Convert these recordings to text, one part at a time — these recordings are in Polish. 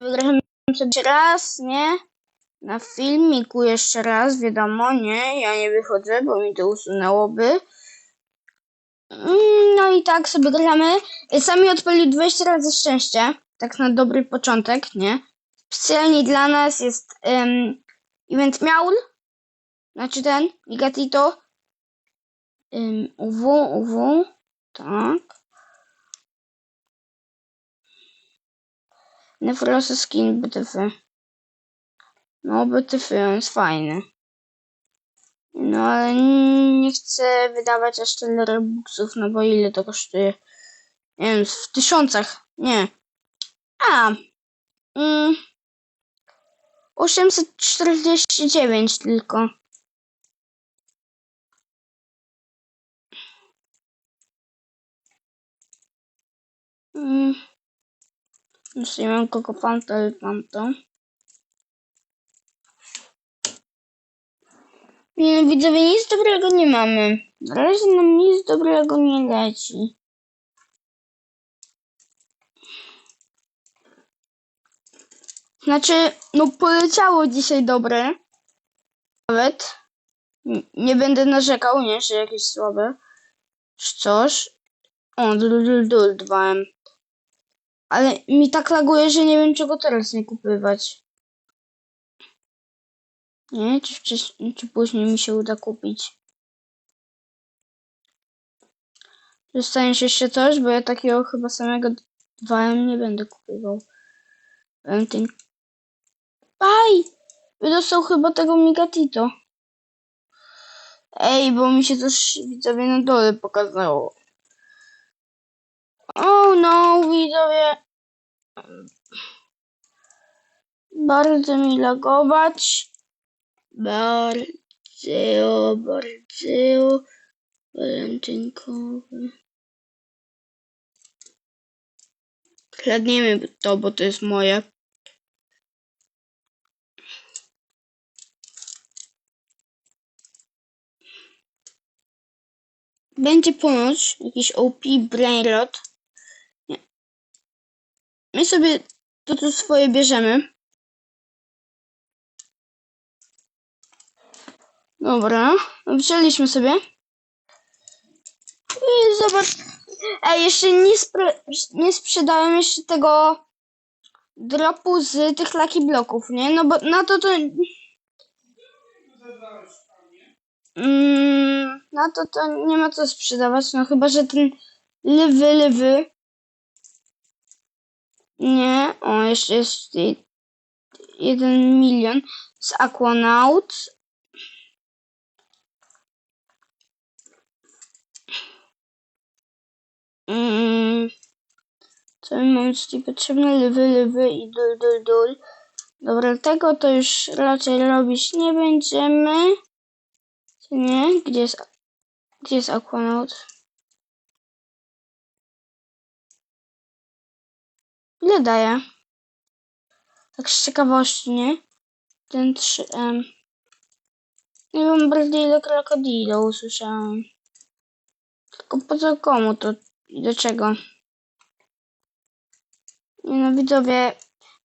Wygrałem sobie raz, nie? Na filmiku jeszcze raz, wiadomo, nie? Ja nie wychodzę, bo mi to usunęłoby. Mm, No i tak sobie gramy. Sami odpalił 20 razy szczęście. Tak na dobry początek, nie? Specjalnie dla nas jest um, event Miaul. Znaczy ten, Ligatito. Um, UW, UW. Tak. Nefrosy skin BTF. No, BTF, jest fajny. No, ale nie chcę wydawać aż tyle robuxów, no bo ile to kosztuje? Nie wiem, w tysiącach. Nie. A. Mm, 849 tylko. Mm. Nie wiem kogo pan to, ale mam to. Nie, widzowie, nic dobrego nie mamy. Na razie nam nic dobrego nie leci. Znaczy, no poleciało dzisiaj dobre. Nawet. Nie będę narzekał, nie, że jakieś słabe. Coś. O, dul, dul, dul, 2M. Ale mi tak laguje, że nie wiem czego teraz nie kupywać. Nie, czy, wcześniej, czy później mi się uda kupić. Dostaniesz jeszcze coś, bo ja takiego chyba samego 2M nie będę. Powiem ten... Aj! Wydostał chyba tego Migatito. Ej, bo mi się coś widzowie na dole pokazało. No, widzowie. Bardzo mi lagować. Bardzo, bardzo walentynkowy. Kradniemy to, bo to jest moje. Będzie ponoć jakiś OP Brainrot. My sobie to tu swoje bierzemy. Dobra, wzięliśmy sobie. I zobacz. Ej, jeszcze nie, nie sprzedałem jeszcze tego dropu z tych Lucky Bloków, nie? No bo na to to... Mm, na to to nie ma co sprzedawać, no chyba, że ten lewy, lewy. Nie, o, jeszcze jest jeden milion z Aquanaut. Mm, co mi mam tutaj potrzebne? Lewy, lewy i dul, dul, dul. Dobra, tego to już raczej robić nie będziemy. Nie? Gdzie jest, gdzie jest Aquanaut? Ile daje? Tak z ciekawości, nie? Ten 3M. Nie wiem bardziej ile krokodilo usłyszałem. Tylko po co komu to i do czego? No widzowie,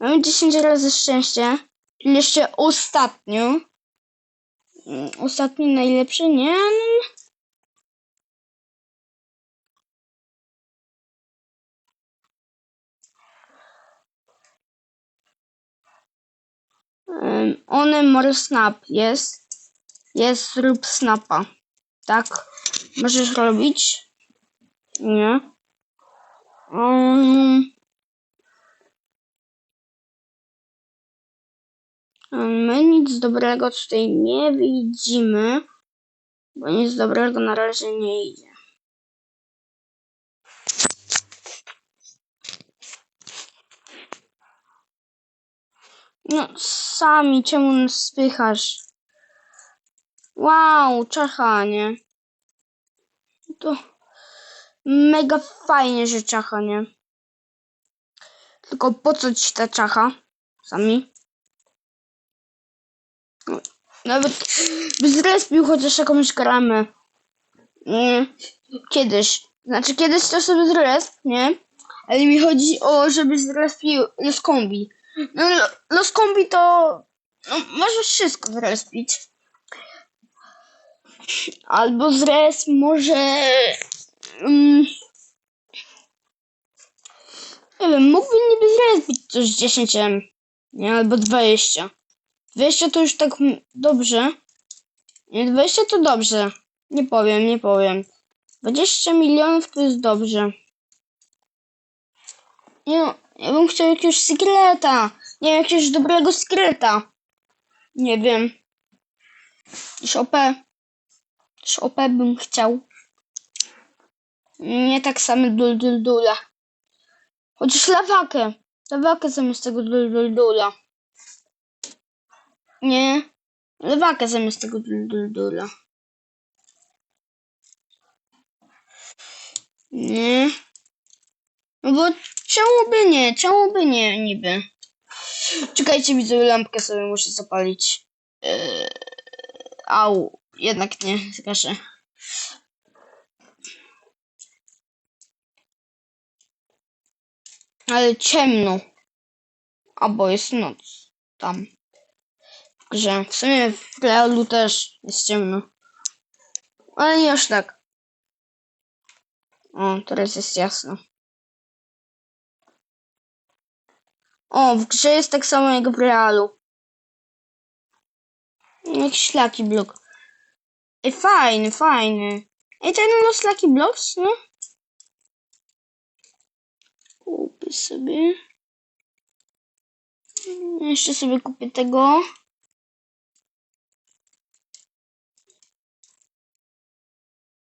mamy 10 razy szczęście. I jeszcze ostatnio. Mm, Ostatni najlepszy, nie? No, One more snap jest. Jest zrób snapa. Tak. Możesz robić. Nie. Um, my nic dobrego tutaj nie widzimy. Bo nic dobrego na razie nie idzie. No, sami, czemu nas spychasz? Wow, czacha, nie? To mega fajnie, że czacha, nie? Tylko po co ci ta czacha? Sami? No, Nawet by zrespił chociaż jakąś gramę. Nie. Kiedyś. Znaczy kiedyś to sobie zresp, nie? Ale mi chodzi o, żeby zrespił z kombi. No, lo- los kombi to... No, możesz wszystko zrespić. Albo zres może... Mm, nie wiem, mógłby niby zrespić coś 10 M. Nie, albo 20. 20 to już tak dobrze. Nie, 20 to dobrze. Nie powiem, nie powiem. 20 milionów to jest dobrze. Nie no, ja bym chciał jakiegoś sekreta. Nie jakiegoś dobrego sekreta. Nie wiem. Już OP. Już OP bym chciał. Nie tak samo dul dul dula. Chociaż lawakę. Lawakę zamiast tego dul dul dula. Nie. Lawakę zamiast tego dul dul dula. Nie. No bo czemu by nie? Czemu by nie niby? Czekajcie, widzę lampkę sobie muszę zapalić. Yy, au, jednak nie, zgaszę. Ale ciemno. Albo jest noc. Tam. Grze. W sumie w realu też jest ciemno. Ale nie aż tak. O, teraz jest jasno. O, w grze jest tak samo jak w realu. Jakiś Lucky Block. Ej, fajny, fajny. Ej, ten los Lucky Blocks, no? Kupię sobie. Jeszcze sobie kupię tego.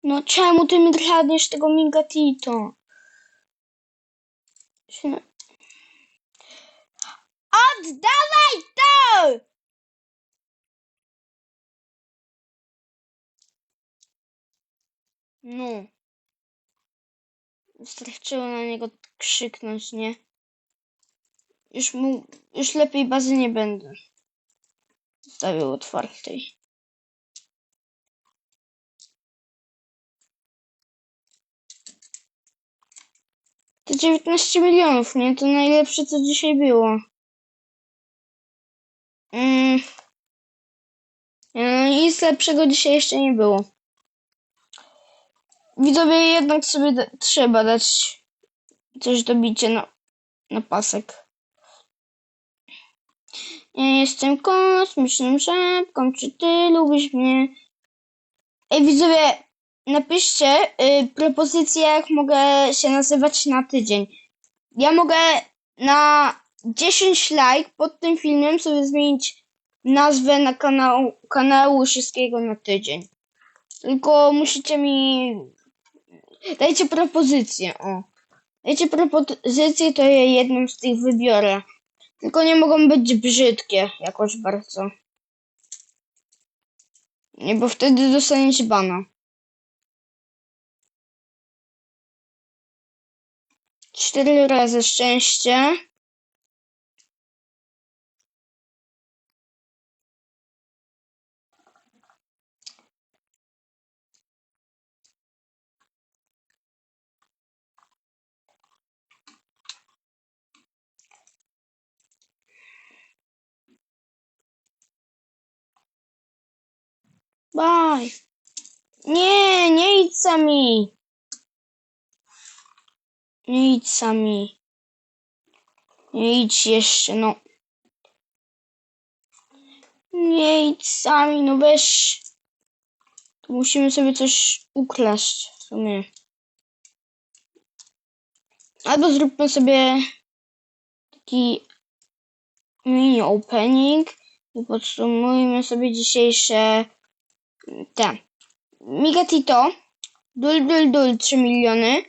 No czemu ty mi kradniesz tego Migatito? Się- Oddawaj to! No. Wystarczyło na niego krzyknąć, nie? Już mu, już lepiej bazy nie będę. Zostawił otwartej. To 19 milionów, nie? To najlepsze, co dzisiaj było. Mm. No, nic lepszego dzisiaj jeszcze nie było. Widzowie, jednak sobie da- trzeba dać coś do bicia na, na pasek. Ja jestem kosmiczną szepką, czy ty lubisz mnie? Ej, widzowie, napiszcie y, propozycję, jak mogę się nazywać na tydzień. Ja mogę na 10 like pod tym filmem sobie zmienić nazwę na kanał, kanału wszystkiego na tydzień. Tylko musicie mi... Dajcie propozycję, o. Dajcie propozycję, to ja jedną z tych wybiorę. Tylko nie mogą być brzydkie jakoś bardzo. Nie, bo wtedy dostaniecie bana. Cztery razy szczęście. Bye. Nie, nie idź sami. Nie idź sami. Nie idź jeszcze, no. Nie idź sami, no weź. Tu musimy sobie coś ukraść w sumie. Albo zróbmy sobie taki mini opening i podsumujmy sobie dzisiejsze te. Migatito, dul dul dul 3 miliony,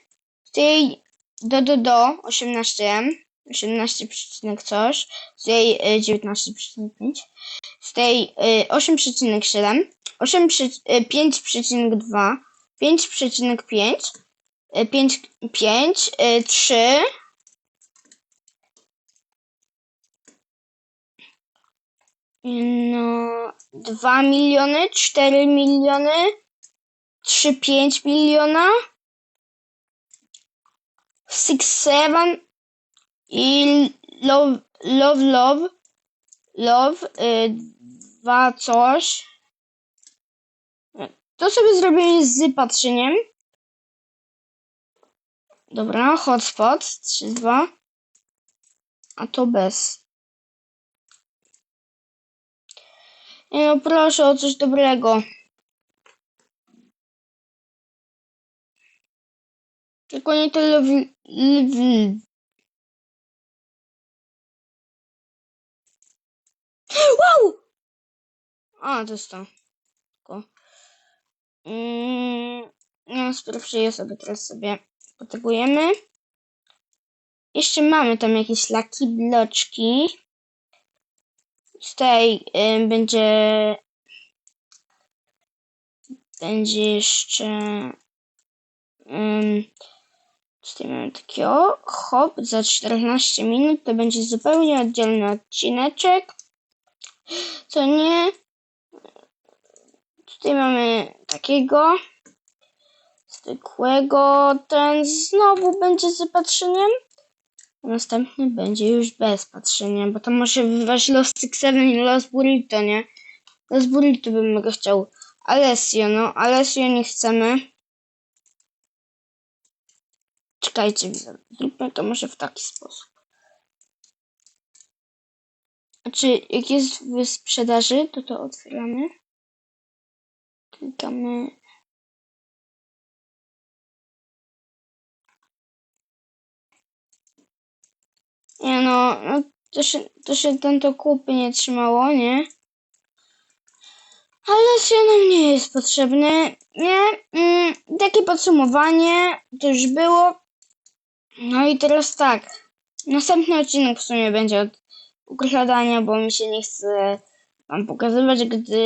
tej do do do 18M, 18, przecinek coś, z tej y, 19,5, z tej y, 8,7, 8, y, 5,2, 5,5, y, 5, 5, y, 3, no, 2 miliony, 4 miliony, 3, 5 miliona, 6, 7 i love, love, love, love, y, dwa coś. To sobie zrobimy z patrzeniem. Dobra, hotspot, 3, 2. A to bez. No, proszę o coś dobrego. Tylko nie to lw, lw. Wow! A, to jest to. Tylko. Mm, no, teraz sobie potegujemy. Jeszcze mamy tam jakieś laki bloczki. Z tej y, będzie będzie jeszcze um, tutaj mamy takiego hop za 14 minut to będzie zupełnie oddzielny odcineczek. Co nie tutaj mamy takiego zwykłego ten znowu będzie z patrzeniem następny będzie już bez patrzenia, bo to może wywać los Six Seven i los Burrito, nie? Los Burrito bym mega chciał. Alessio, no, Alessio nie chcemy. Czekajcie, widzowie, zróbmy to może w taki sposób. Znaczy, jak jest w sprzedaży, to to otwieramy. Klikamy. Nie no, no to, się, to się kupy nie trzymało, nie? Ale się nam nie jest potrzebny, nie? Mm, takie podsumowanie to już było. No i teraz tak. Następny odcinek w sumie będzie od ukradania, bo mi się nie chce wam pokazywać, gdy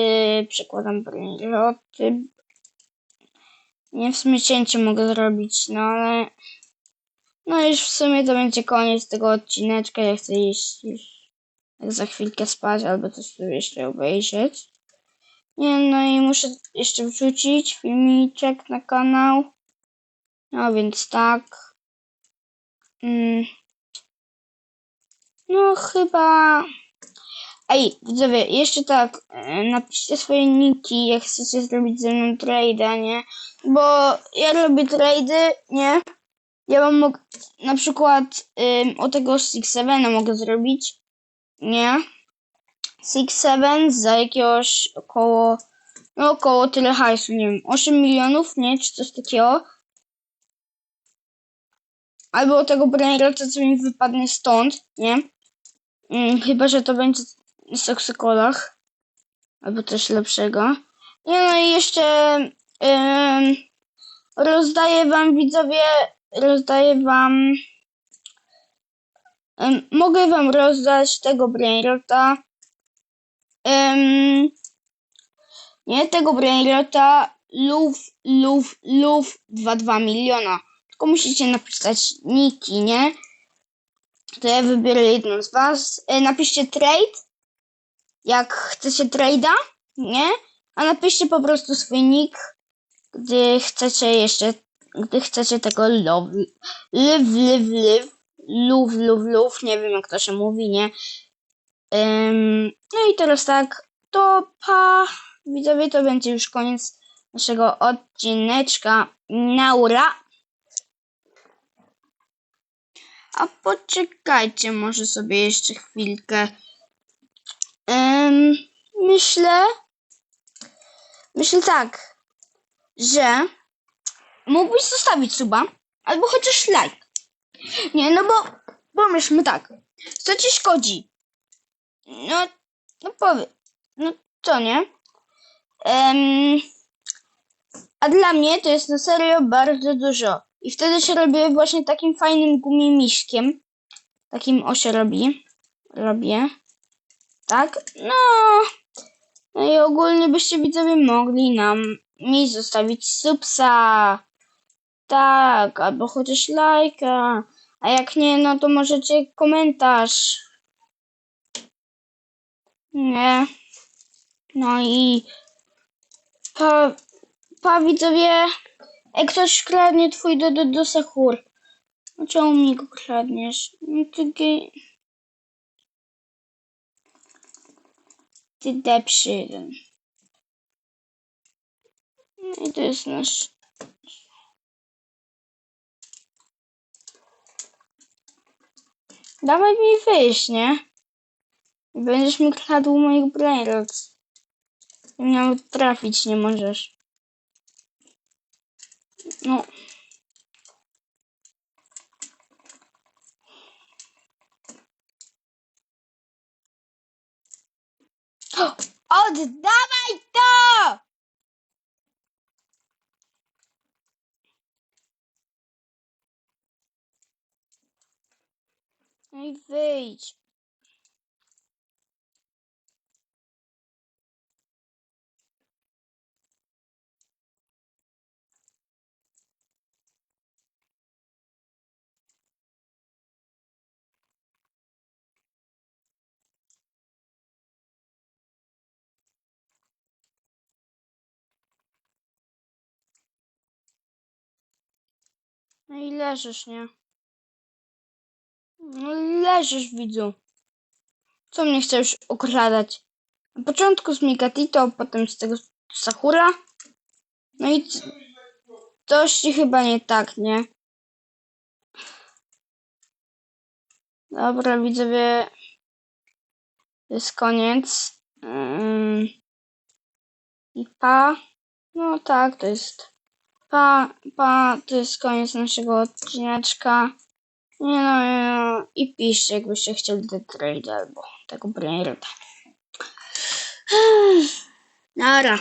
przekładam loty. Nie, w sumie cięcie mogę zrobić, no ale... No już w sumie to będzie koniec tego odcineczka. Ja chcę iść już za chwilkę spać albo coś tu jeszcze obejrzeć. Nie, no i muszę jeszcze wrzucić filmiczek na kanał. No więc tak. Mm. No chyba... Ej, widzowie, jeszcze tak, e, napiszcie swoje niki, jak chcecie zrobić ze mną trade'a, nie? Bo ja robię trady, nie? Ja wam mogę, na przykład ym, o tego Six Sevena mogę zrobić, nie? Six Seven za jakiegoś około, no około tyle hajsu, nie wiem, 8 milionów, nie? Czy coś takiego. Albo o tego Brainrota, co mi wypadnie stąd, nie? Ym, chyba, że to będzie z Oksykolach. Albo coś lepszego. Nie, no i jeszcze ym, rozdaję wam widzowie rozdaję wam. mogę wam rozdać tego Brainrota. Um, nie tego Brainrota. Luf, luf, luf 2,2 miliona. Tylko musicie napisać niki, nie? To ja wybiorę jedną z was. E, napiszcie trade. Jak chcecie trade'a, nie? A napiszcie po prostu swój nick, gdy chcecie jeszcze gdy chcecie tego love, live, live, live, love, love, love, nie wiem jak to się mówi, nie? No i teraz tak, to pa, widzowie, to będzie już koniec naszego odcineczka Naura. A poczekajcie może sobie jeszcze chwilkę. Myślę, myślę tak, że mógłbyś zostawić suba, albo chociaż like. Nie, no bo pomyślmy tak, co ci szkodzi? No, no powiem, no co nie? Um, a dla mnie to jest na serio bardzo dużo. I wtedy się robię właśnie takim fajnym gumimiszkiem. Takim o się robi. Robię. Tak? No. No i ogólnie byście widzowie mogli nam mi zostawić subsa tak, albo chociaż lajka. A jak nie, no to możecie komentarz. Nie. No i pa, pa widzowie, jak ktoś kradnie twój do, do, do sechur. No czemu mi go kradniesz? No ty ge... Ty depszy jeden. No i to jest nasz Dawaj mi wyjść, nie? Będziesz mi kradł moich mnie Nawet trafić nie możesz. No. Oddawaj to! No i wyjdź. No i leżysz, nie? No leżysz, widzu. Co mnie chcesz okradać? Na początku z Mikatito, potem z tego Sakura. No i coś ci chyba nie tak, nie? Dobra, widzowie. To jest koniec. I pa. No tak, to jest. Pa, pa, to jest koniec naszego odcineczka. Nie no, nie no. i piszcie, jakbyście chcieli The Trade albo tego Brainrota. Nara.